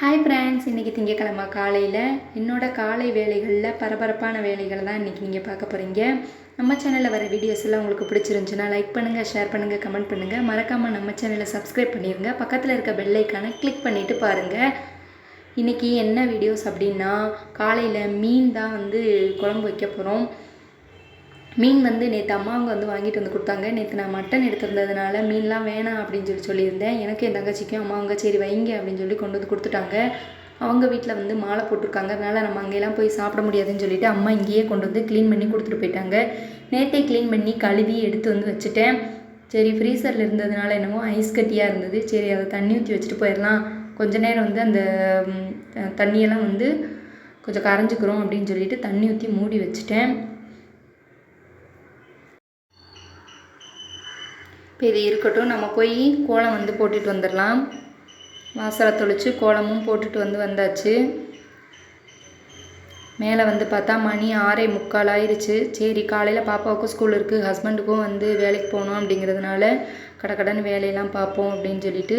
Hi friends இன்றைக்கி திங்கக்கிழமை காலையில் என்னோட காலை வேலைகளில் பரபரப்பான வேலைகளை தான் இன்றைக்கி நீங்கள் பார்க்க போகிறீங்க நம்ம சேனலில் வர வீடியோஸ் எல்லாம் உங்களுக்கு பிடிச்சிருந்துச்சுன்னா லைக் பண்ணுங்கள் ஷேர் பண்ணுங்கள் கமெண்ட் பண்ணுங்கள் மறக்காமல் நம்ம சேனலை சப்ஸ்கிரைப் பண்ணிடுங்க பக்கத்தில் இருக்க பெல்லைக்கான கிளிக் பண்ணிவிட்டு பாருங்கள் இன்றைக்கி என்ன வீடியோஸ் அப்படின்னா காலையில் மீன் தான் வந்து குழம்பு வைக்க போகிறோம் மீன் வந்து நேற்று அம்மாவங்க வந்து வாங்கிட்டு வந்து கொடுத்தாங்க. நேற்று நான் மட்டன் எடுத்திருந்ததுனால மீன்லாம் வேணாம் அப்படின்னு சொல்லி சொல்லியிருந்தேன். எனக்கு என் தங்கச்சிக்கும் அம்மாவங்க சரி வைங்க அப்படின்னு சொல்லி கொண்டு வந்து கொடுத்துட்டாங்க. அவங்க வீட்டில் வந்து மாலை போட்டிருக்காங்க. அதனால் நம்ம அங்கேயெல்லாம் போய் சாப்பிட முடியாதுன்னு சொல்லிட்டு அம்மா இங்கேயே கொண்டு வந்து க்ளீன் பண்ணி கொடுத்துட்டு போயிட்டாங்க. நேற்றே க்ளீன் பண்ணி கழுவி எடுத்து வந்து வச்சுட்டேன். சரி ஃப்ரீசரில் இருந்ததுனால என்னமோ ஐஸ் கட்டியாக இருந்தது. சரி அதை தண்ணி ஊற்றி வச்சுட்டு போயிடலாம். கொஞ்ச நேரம் வந்து அந்த தண்ணியெல்லாம் வந்து கொஞ்சம் கரைஞ்சிக்கிறோம் அப்படின்னு சொல்லிட்டு தண்ணி ஊற்றி மூடி வச்சுட்டேன். இப்போ இது இருக்கட்டும் நம்ம போய் கோலம் வந்து போட்டுட்டு வந்துடலாம். வாசலை தொளித்து கோலமும் போட்டுட்டு வந்து வந்தாச்சு. மேலே வந்து பார்த்தா மணி ஆறே முக்கால் ஆயிடுச்சு சரி காலையில் பாப்பாவுக்கும் ஸ்கூல் இருக்குது ஹஸ்பண்டுக்கும் வந்து வேலைக்கு போகணும் அப்படிங்கிறதுனால கடகடன்னு வேலையெல்லாம் பார்ப்போம் அப்படின்னு சொல்லிட்டு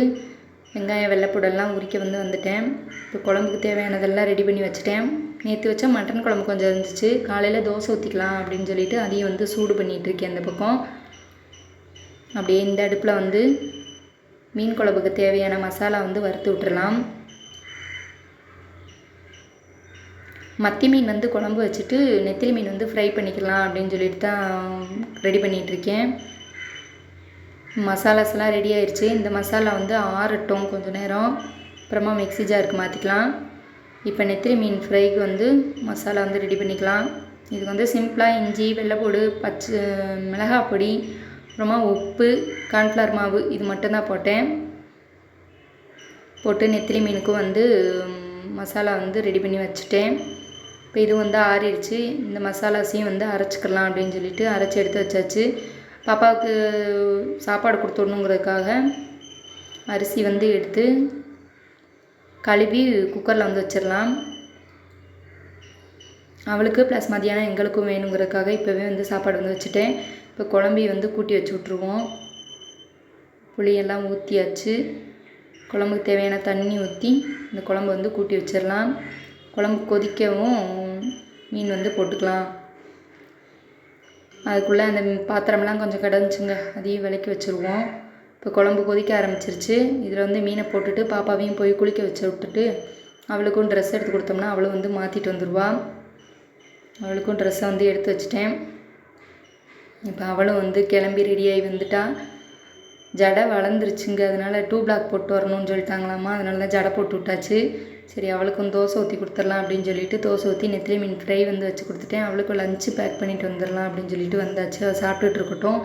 வெங்காயம் வெள்ளைப்பூடெல்லாம் உரிக்க வந்து வந்துட்டேன். இப்போ குழம்புக்கு தேவையானதெல்லாம் ரெடி பண்ணி வச்சுட்டேன். நேற்று வச்சா மட்டன் குழம்பு கொஞ்சம் இருந்துச்சு. காலையில் தோசை ஊற்றிக்கலாம் அப்படின்னு சொல்லிட்டு அதையும் வந்து சூடு பண்ணிகிட்டு இருக்கேன் அந்த பக்கம். அப்படியே இந்த அடுப்பில் வந்து மீன் குழம்புக்கு தேவையான மசாலா வந்து வறுத்து விட்டுறலாம். மத்தி மீன் வந்து குழம்பு வச்சுட்டு நெத்திலி மீன் வந்து ஃப்ரை பண்ணிக்கலாம் அப்படின்னு சொல்லிட்டு தான் ரெடி பண்ணிகிட்ருக்கேன் மசாலாஸ்லாம் ரெடி ஆயிடுச்சு இந்த மசாலா வந்து ஆறட்டும் கொஞ்சம் நேரம். அப்புறமா மிக்ஸி ஜாருக்கு மாற்றிக்கலாம் இப்போ நெத்திலி மீன் ஃப்ரைக்கு வந்து மசாலா வந்து ரெடி பண்ணிக்கலாம். இது வந்து சிம்பிளாக இஞ்சி வெள்ளைப்பூடு பச்சை மிளகாய் பொடி அப்புறமா உப்பு கார்ன்ஃப்ளவர் மாவு இது மட்டும்தான் போட்டேன். போட்டு நெத்திலி மீனுக்கும் வந்து மசாலா வந்து ரெடி பண்ணி வச்சுட்டேன். இப்போ இது வந்து ஆறிடுச்சு. இந்த மசாலாஸையும் வந்து அரைச்சிக்கலாம் அப்படின்னு சொல்லிட்டு அரைச்சி எடுத்து வச்சாச்சு. பாப்பாவுக்கு சாப்பாடு கொடுத்துடணுங்கிறதுக்காக அரிசி வந்து எடுத்து கழுவி குக்கரில் வந்து வச்சிடலாம். அவளுக்கு ப்ளஸ் மதியானம் எங்களுக்கும் வேணுங்கிறதுக்காக இப்போவே வந்து சாப்பாடு வந்து வச்சுட்டேன். இப்போ குழம்பி வந்து கூட்டி வச்சு விட்ருவோம் புளியெல்லாம் ஊற்றியாச்சு குழம்புக்கு தேவையான தண்ணி ஊற்றி இந்த குழம்பு வந்து கூட்டி வச்சிடலாம். குழம்பு கொதிக்கவும் மீன் வந்து போட்டுக்கலாம். அதுக்குள்ளே அந்த பாத்திரம்லாம் கொஞ்சம் கிடந்துச்சுங்க. அதையும் விளக்கி வச்சுருவோம். இப்போ குழம்பு கொதிக்க ஆரம்பிச்சிருச்சு. இதில் வந்து மீனை போட்டுட்டு பாப்பாவையும் போய் குளிக்க வச்சு விட்டுட்டு அவளுக்கும் ட்ரெஸ் எடுத்து கொடுத்தோம்னா அவளும் வந்து மாற்றிட்டு வந்துடுவா அவளுக்கும் ட்ரெஸ்ஸை வந்து எடுத்து வச்சிட்டேன். இப்போ அவளும் வந்து கிளம்பி ரெடியாகி வந்துட்டா. ஜடை வளர்ந்துருச்சுங்க. அதனால டூ பிளாக் போட்டு வரணும்னு சொல்லிட்டாங்களாமா. அதனால தான் ஜடை போட்டு விட்டாச்சு. சரி அவளுக்கும் தோசை ஊற்றி கொடுத்துடலாம் அப்படின்னு சொல்லிட்டு தோசை ஊற்றி நெத்திலி மீன் ஃப்ரை வந்து வச்சு கொடுத்துட்டேன். அவளுக்கும் லஞ்சு பேக் பண்ணிட்டு வந்துடலாம் அப்படின்னு சொல்லிட்டு வந்தாச்சு. அவள் சாப்பிட்டுட்டு இருக்கட்டும்.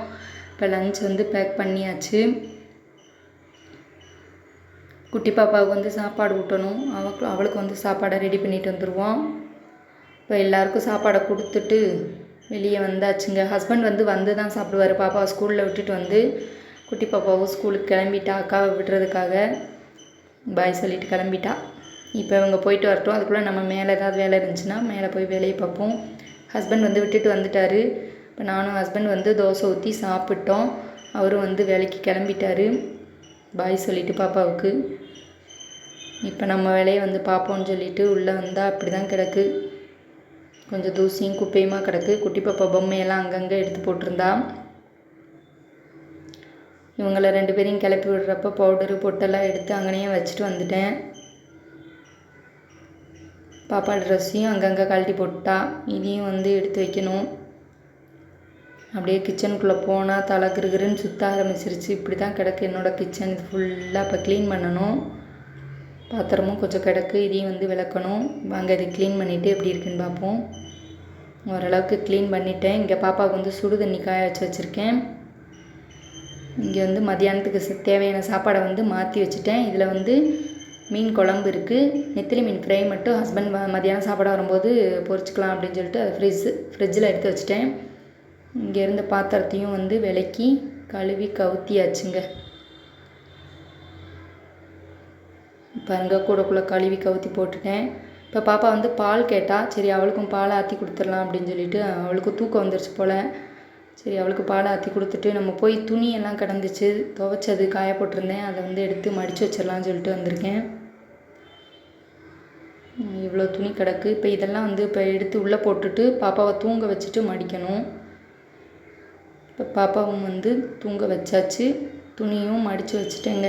இப்போ லஞ்ச் வந்து பேக் பண்ணியாச்சு. குட்டி பாப்பாவுக்கு வந்து சாப்பாடு ஊட்டணும். அவளுக்கு அவளுக்கு வந்து சாப்பாடை ரெடி பண்ணிட்டு வந்துடுவோம் இப்போ எல்லாருக்கும் சாப்பாடை கொடுத்துட்டு வெளியே வந்தாச்சுங்க. ஹஸ்பண்ட் வந்து வந்து தான் சாப்பிடுவார். பாப்பாவை ஸ்கூலில் விட்டுட்டு வந்து குட்டி பாப்பாவும் ஸ்கூலுக்கு கிளம்பிட்டா அக்காவை விடுறதுக்காக பாய் சொல்லிட்டு கிளம்பிட்டா. இப்போ இவங்க போயிட்டு வரட்டும். அதுக்குள்ளே நம்ம மேலே ஏதாவது வேலை இருந்துச்சுன்னா மேலே போய் வேலையை பார்ப்போம். ஹஸ்பண்ட் வந்து விட்டுட்டு வந்துட்டார். இப்போ நானும் ஹஸ்பண்ட் வந்து தோசை ஊற்றி சாப்பிட்டோம். அவரும் வந்து வேலைக்கு கிளம்பிட்டாரு. பாய் சொல்லிவிட்டு பாப்பாவுக்கு. இப்போ நம்ம வேலையை வந்து பார்ப்போம்னு சொல்லிட்டு உள்ளே வந்தால் அப்படி தான் கிடக்கு. கொஞ்சம் தூசியும் குப்பையுமா கிடக்கு. குட்டி பாப்பா பொம்மையெல்லாம் அங்கங்கே எடுத்து போட்டிருந்தா. இவங்களை ரெண்டு பேரையும் கிளப்பி விடுறப்ப பவுடரு பொட்டெல்லாம் எடுத்து அங்கனையே வச்சுட்டு வந்துட்டேன். பாப்பா ட்ரெஸ்ஸையும் அங்கங்கே கழட்டி போட்டா. இதையும் வந்து எடுத்து வைக்கணும். அப்படியே கிச்சனுக்குள்ளே போனால் தலை கிருகிருன்னு சுத்த ஆரம்பிச்சிருச்சு. இப்படி தான் கிடக்கு. என்னோடய கிச்சன் இது ஃபுல்லாக இப்போ க்ளீன் பண்ணணும். பாத்திரமும் கொஞ்சம் கிடக்கு. இதையும் வந்து விளக்கணும். வாங்க இதை க்ளீன் பண்ணிவிட்டு எப்படி இருக்குன்னு பார்ப்போம் ஓரளவுக்கு க்ளீன் பண்ணிட்டேன். இங்கே பாப்பாவுக்கு வந்து சுடு தண்ணி காய வச்சு வச்சுருக்கேன். இங்கே வந்து மதியானத்துக்கு ச- தேவையான சாப்பாடை வந்து மாற்றி வச்சுட்டேன். இதில் வந்து மீன் குழம்பு இருக்குது நெத்திலி மீன் ஃப்ரை மட்டும் ஹஸ்பண்ட் மதியானம் சாப்பாடு வரும்போது பொறிச்சிக்கலாம் அப்படின்னு சொல்லிட்டு அதை ஃப்ரிட்ஜ் ஃப்ரிட்ஜில் எடுத்து வச்சுட்டேன். இங்கே இருந்த பாத்திரத்தையும் வந்து விலக்கி கழுவி கவுத்தியாச்சுங்க. பாருங்க கூடக்குள்ளே கழுவி கவுத்தி போட்டுட்டேன். இப்போ பாப்பா வந்து பால் கேட்டால் சரி அவளுக்கும் பாலை ஆற்றி கொடுத்துடலாம் அப்படின்னு சொல்லிட்டு அவளுக்கும் தூக்கம் வந்துருச்சு போல். சரி அவளுக்கு பாலை ஆற்றி கொடுத்துட்டு நம்ம போய் துணியெல்லாம் கிடந்துச்சு துவைச்சது காய போட்டிருந்தேன். அதை வந்து எடுத்து மடித்து வச்சிடலாம்னு சொல்லிட்டு வந்திருக்கேன். இவ்வளோ துணி கிடக்கு. இப்போ இதெல்லாம் வந்து இப்போ எடுத்து உள்ளே போட்டுட்டு பாப்பாவை தூங்க வச்சுட்டு மடிக்கணும். இப்போ பாப்பாவும் வந்து தூங்க வச்சாச்சு. துணியும் மடித்து வச்சுட்டேங்க.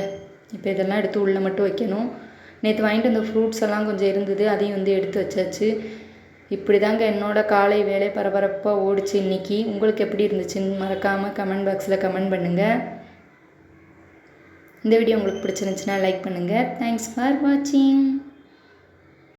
இப்போ இதெல்லாம் எடுத்து உள்ளே மட்டும் வைக்கணும். நேற்று வாங்கிட்டு வந்த ஃப்ரூட்ஸ் எல்லாம் கொஞ்சம் இருந்தது அதையும் வந்து எடுத்து வச்சாச்சு. இப்படி தாங்க என்னோட காலை வேலை பரபரப்பாக ஓடிச்சு இன்னைக்கு. உங்களுக்கு எப்படி இருந்துச்சுன்னு மறக்காமல் கமெண்ட் பாக்ஸில் கமெண்ட் பண்ணுங்கள் இந்த வீடியோ உங்களுக்கு பிடிச்சிருந்துச்சுன்னா லைக் பண்ணுங்கள் தேங்க்ஸ் ஃபார் வாட்சிங்